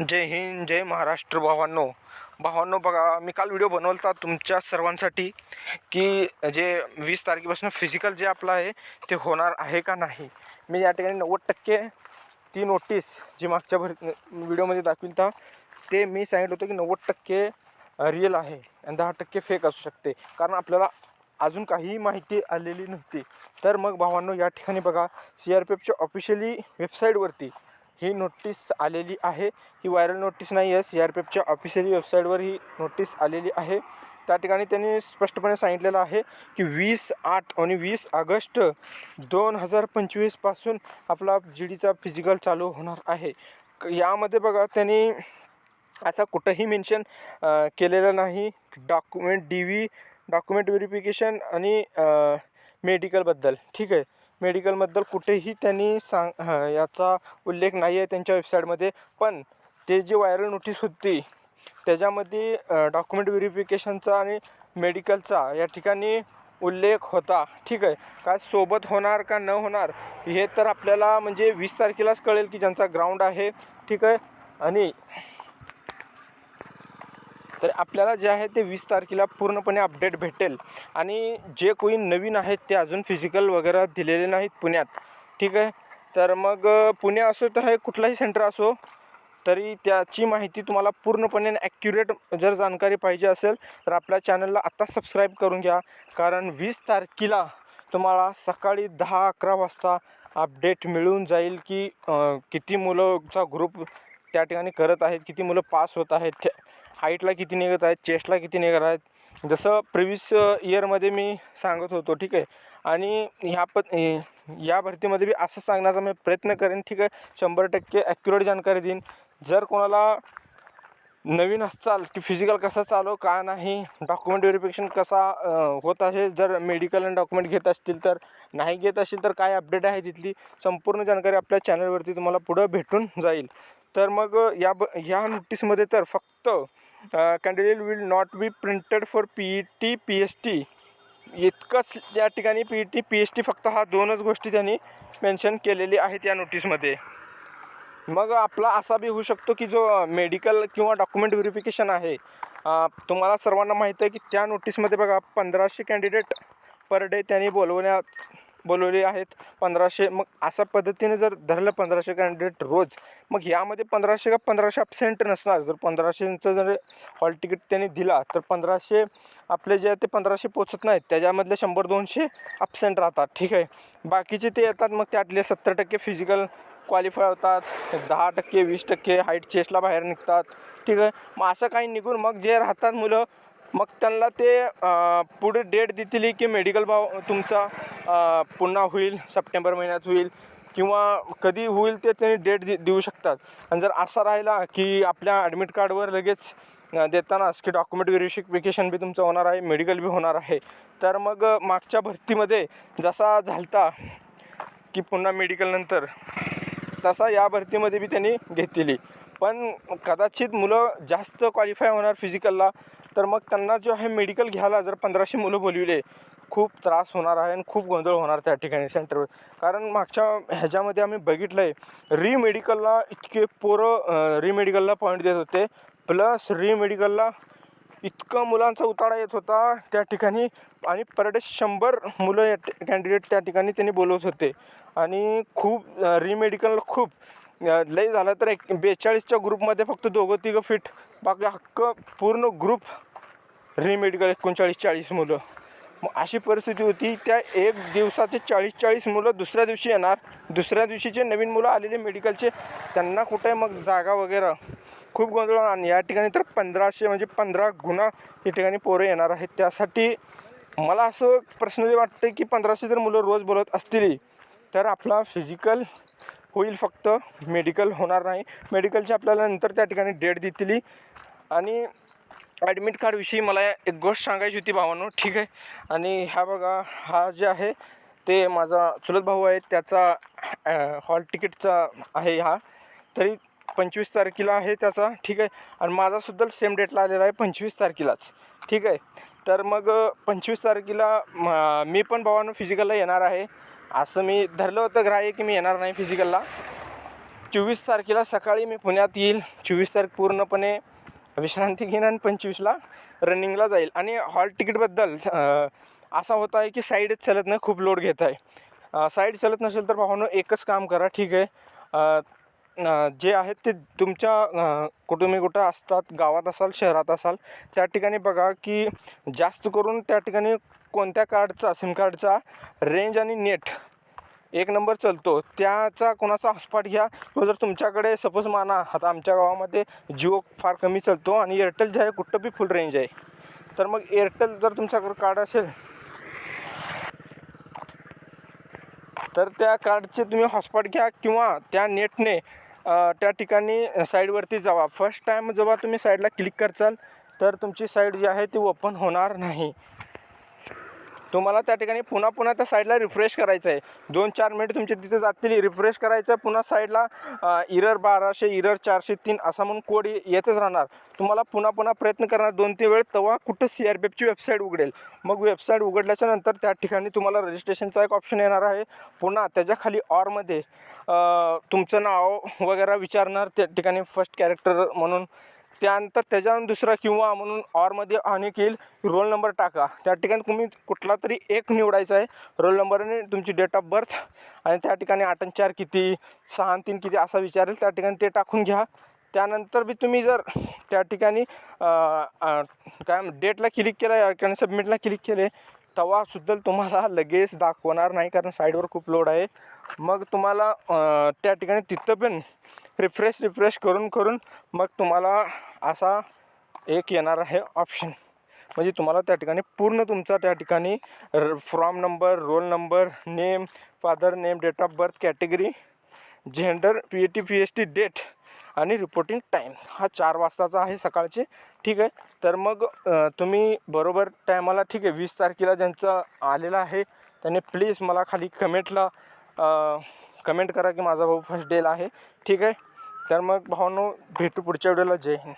जय हिंद जय महाराष्ट्र भावांनो. भावांनो बघा मी काल व्हिडिओ बनवला तुमच्या सर्वांसाठी की जे वीस तारखेपासून फिजिकल जे आपलं आहे ते होणार आहे का नाही? मी या ठिकाणी नव्वद टक्के ती नोटीस जी मागच्या भर व्हिडिओमध्ये दाखविलता ते मी सांगितलं होतं की नव्वद टक्के रिअल आहे आणि दहा टक्के फेक असू शकते. कारण आपल्याला अजून काहीही माहिती आलेली नव्हती. तर मग भावांनो या ठिकाणी बघा सी आर पी एफच्या ऑफिशियली वेबसाईटवरती ही नोटीस आलेली आहे. ही व्हायरल नोटीस नाही आहे. सी आर पी एफच्या ऑफिशियली वेबसाईटवर ही नोटीस आलेली आहे. त्या ठिकाणी त्यांनी स्पष्टपणे सांगितलेलं आहे की वीस आठ आणि वीस ऑगस्ट दोन हजार पंचवीसपासून आपला जी डीचा फिजिकल चालू होणार आहे. क- यामध्ये बघा त्यांनी असा कुठंही मेन्शन केलेलं नाही. Document D V document verification आणि मेडिकलबद्दल ठीक आहे. मेडिकलबद्दल कुठेही त्यांनी सांग याचा उल्लेख नाही आहे त्यांच्या वेबसाईटमध्ये पण ते जी व्हायरल नोटीस होती त्याच्यामध्ये डॉक्युमेंट व्हेरिफिकेशनचा आणि मेडिकलचा या ठिकाणी उल्लेख होता. ठीक आहे. काय सोबत होणार का न होणार हे तर आपल्याला म्हणजे वीस तारखेलाच कळेल की ज्यांचा ग्राउंड आहे. ठीक आहे. आणि तर आपल्याला जे आहे ते वीस तारखेला पूर्णपणे अपडेट भेटेल. आणि जे कोणी नवीन आहेत ते अजून फिजिकल वगैरे दिलेले नाहीत पुण्यात. ठीक आहे? तर मग पुणे असो तर हे कुठलाही सेंटर असो तरी त्याची माहिती तुम्हाला पूर्णपणे ॲक्युरेट जर जाणकारी पाहिजे असेल तर आपल्या चॅनलला आत्ता सबस्क्राईब करून घ्या. कारण वीस तारखेला तुम्हाला सकाळी दहा अकरा वाजता अपडेट मिळून जाईल की किती मुलंचा ग्रुप त्या ठिकाणी करत आहेत किती मुलं पास होत आहेत. हाईटला किती निघत आहेत चेस्टला किती निघत आहेत जसं प्रिव्हियस इयरमध्ये मी सांगत होतो ठीक आहे? आणि ह्या प या भरतीमध्ये बी असं सांगण्याचा मी प्रयत्न करेन ठीक आहे? शंभर टक्के ॲक्युरेट जानकारी देईन. जर कोणाला नवीन असाल की फिजिकल कसं चालू का नाही डॉक्युमेंट व्हेरिफिकेशन कसा होत आहे जर मेडिकल आणि डॉक्युमेंट घेत असतील तर नाही घेत असतील तर काय अपडेट आहे तिथली संपूर्ण जानकारी आपल्या चॅनलवरती तुम्हाला पुढं भेटून जाईल. तर मग या ब ह्या नोटीसमध्ये तर फक्त candidate will not be printed for P E T P S T इतकंच त्या ठिकाणी P E T P H T फक्त हा दोनच गोष्टी त्यांनी मेन्शन केलेली आहेत या नोटीसमध्ये मग आपला असा बी होऊ शकतो की जो मेडिकल किंवा डॉक्युमेंट व्हेरिफिकेशन आहे तुम्हाला सर्वांना माहीत आहे की त्या नोटीसमध्ये बघा पंधराशे कॅन्डिडेट पर डे त्यांनी बोलवण्यात बोलवले आहेत. पंधराशे मग अशा पद्धतीने जर धरलं पंधराशे कॅन्डिडेट रोज मग यामध्ये पंधराशे का पंधराशे अबसेंट नसणार. जर पंधराशेचं जर हॉल तिकीट त्यांनी दिला तर पंधराशे आपले जे आहे ते पंधराशे पोचत नाहीत. त्याच्यामधले शंभर दोनशे अबसेंट राहतात. ठीक आहे? बाकीचे ते येतात मग त्यातले सत्तर टक्के फिजिकल क्वालिफाय होतात. दहा टक्के वीस टक्के हाईट चेस्टला बाहेर निघतात. ठीक आहे? मग असं काही निघून मग जे राहतात मुलं मग त्यांना ते पुढे डेट देतील की मेडिकल भाव तुमचा पुन्हा होईल सप्टेंबर महिन्यात होईल किंवा कधी होईल ते त्यांनी डेट दे देऊ शकतात. आणि जर असा राहिला की आपल्या ॲडमिट कार्डवर लगेच देतानाच की डॉक्युमेंट व्हेरिफिकेशन बी तुमचं होणार आहे मेडिकल बी होणार आहे तर मग मागच्या भरतीमध्ये जसा झालता की पुन्हा मेडिकल नंतर तसा या भरतीमध्ये बी त्यांनी घेतलेली. पण कदाचित मुलं जास्त क्वालिफाय होणार फिजिकलला तर मग त्यांना जो आहे मेडिकल घ्यायला जर पंधराशे मुलं बोलविले खूप त्रास होणार आहे आणि खूप गोंधळ होणार त्या ठिकाणी सेंटरवर कारण मागच्या ह्याच्यामध्ये आम्ही बघितलं आहे री मेडिकलला इतके पोरं री मेडिकलला पॉईंट देत होते. प्लस री मेडिकलला इतकं मुलांचा उताळा येत होता त्या ठिकाणी आणि पर डे शंभर मुलं या कॅन्डिडेट त्या ठिकाणी त्यांनी बोलवत होते. आणि खूप रीमेडिकल खूप लई लय झालं तर एक बेचाळीसच्या ग्रुपमध्ये फक्त दोघं तिघं फिट. बाकी हक्क पूर्ण ग्रुप रिमेडिकल एकोणचाळीस चाळीस मुलं. मग अशी परिस्थिती होती त्या एक दिवसाचे चाळीस चाळीस मुलं दुसऱ्या दिवशी येणार. दुसऱ्या दिवशीचे नवीन मुलं आलेले मेडिकलचे. त्यांना कुठे मग जागा वगैरे? खूप गोंधळ आणि या ठिकाणी तर पंधराशे म्हणजे पंधरा गुन्हा या ठिकाणी पोरं येणार आहेत. त्यासाठी मला असं पर्सनली वाटतं की पंधराशे जर मुलं रोज बोलत असतील तर आपला फिजिकल होईल फक्त. मेडिकल होणार नाही. मेडिकलची आपल्याला नंतर त्या ठिकाणी डेट देतील आणि ॲडमिट कार्डविषयी मला एक गोष्ट सांगायची होती भावांनो. ठीक आहे? आणि ह्या बघा हा जे आहे ते माझा चुलत भाऊ आहे. त्याचा हॉल तिकीटचा आहे हा. तरी पंचवीस तारखेला आहे त्याचा. ठीक आहे? आणि माझासुद्धा सेम डेटला आलेला आहे पंचवीस तारखेलाच. ठीक आहे? तर मग पंचवीस तारखेला मी पण भावानं फिजिकलला येणार आहे. असं मी धरलं होतं ग्राह्य की मी येणार नाही फिजिकलला चोवीस तारखेला सकाळी मी पुण्यात येईल. चोवीस तारीख पूर्णपणे विश्रांती घेईन आणि पंचवीसला रनिंगला जाईल. आणि हॉल तिकीटबद्दल असा होत आहे की साईडच चालत नाही खूप लोड घेत आहे. साईड चालत नसेल तर भावानं एकच काम करा ठीक आहे. जे आहेत ते तुमच्या कुटुंबी कुठं असतात गावात असाल शहरात असाल त्या ठिकाणी बघा की जास्त करून त्या ठिकाणी कोणत्या कार्डचा सिम कार्डचा रेंज आणि नेट एक नंबर चलतो. त्याचा कोणाचा हॉटस्पॉट घ्या. किंवा जर तुमच्याकडे सपोज माना आता आमच्या गावामध्ये जिओ फार कमी चालतो आणि एअरटेल जे आहे कुठं बी फुल रेंज आहे. तर मग एअरटेल जर तुमच्याकडे कार्ड असेल तर त्या कार्डचे तुम्ही हॉटस्पॉट घ्या किंवा त्या नेटने त्या ठिकाणी साईडवरती जावा. फर्स्ट टाईम जेव्हा तुम्ही साईडला क्लिक करचाल तर तुमची साईड जी आहे ती ओपन होणार नाही. तुम्हाला त्या ठिकाणी पुन्हा पुन्हा त्या साईडला रिफ्रेश करायचं आहे दोन चार मिनिट तुमचे तिथे जातील. रिफ्रेश करायचं आहे पुन्हा साईडला इरर बाराशे इरर चारशे तीन असा म्हणून कोड येतच राहणार. तुम्हाला पुन्हा पुन्हा प्रयत्न करणार. दोन तीन वेळ तेव्हा कुठं सी आर पी एफची वेबसाईट उघडेल. मग वेबसाईट उघडल्याच्या नंतर त्या ठिकाणी तुम्हाला रजिस्ट्रेशनचा एक ऑप्शन येणार आहे. पुन्हा त्याच्याखाली ऑरमध्ये तुमचं नाव वगैरे विचारणार. त्या ठिकाणी फर्स्ट कॅरेक्टर म्हणून त्यानंतर त्याच्यावर दुसरा किंवा म्हणून ऑरमध्ये अनेक येईल रोल नंबर टाका. त्या ठिकाणी तुम्ही कुठला तरी एक निवडायचा आहे. रोल नंबरने तुमची डेट ऑफ बर्थ आणि त्या ठिकाणी आठ चार किती सहा तीन किती असा विचारेल त्या ठिकाणी ते टाकून घ्या. त्यानंतर बी तुम्ही जर त्या ठिकाणी काय डेटला क्लिक केलं ठिकाणी सबमिटला क्लिक केले तवासुद्धा तुम्हाला लगेच दाखवणार नाही कारण साईडवर खूप लोड आहे. मग तुम्हाला त्या ठिकाणी तिथं पण रिफ्रेश रिफ्रेश करून करून मग तुम्हाला असा एक येणार आहे ऑप्शन म्हणजे तुम्हाला त्या ठिकाणी पूर्ण तुमचा त्या ठिकाणी from number roll number name father name date of birth category gender P A T P H T date आणि रिपोर्टिंग टाईम हा चार वाजताचा आहे सकाळचे. ठीक आहे? तर मग तुम्ही बरोबर टायमाला ठीक आहे वीस तारखेला ज्यांचं आलेलं आहे त्यांनी प्लीज मला खाली कमेंटला कमेंट करा की माझा भाऊ फर्स्ट डेला आहे. ठीक आहे? तर मग भावांनो भेटू पुढच्या व्हिडिओला. जय हिंद.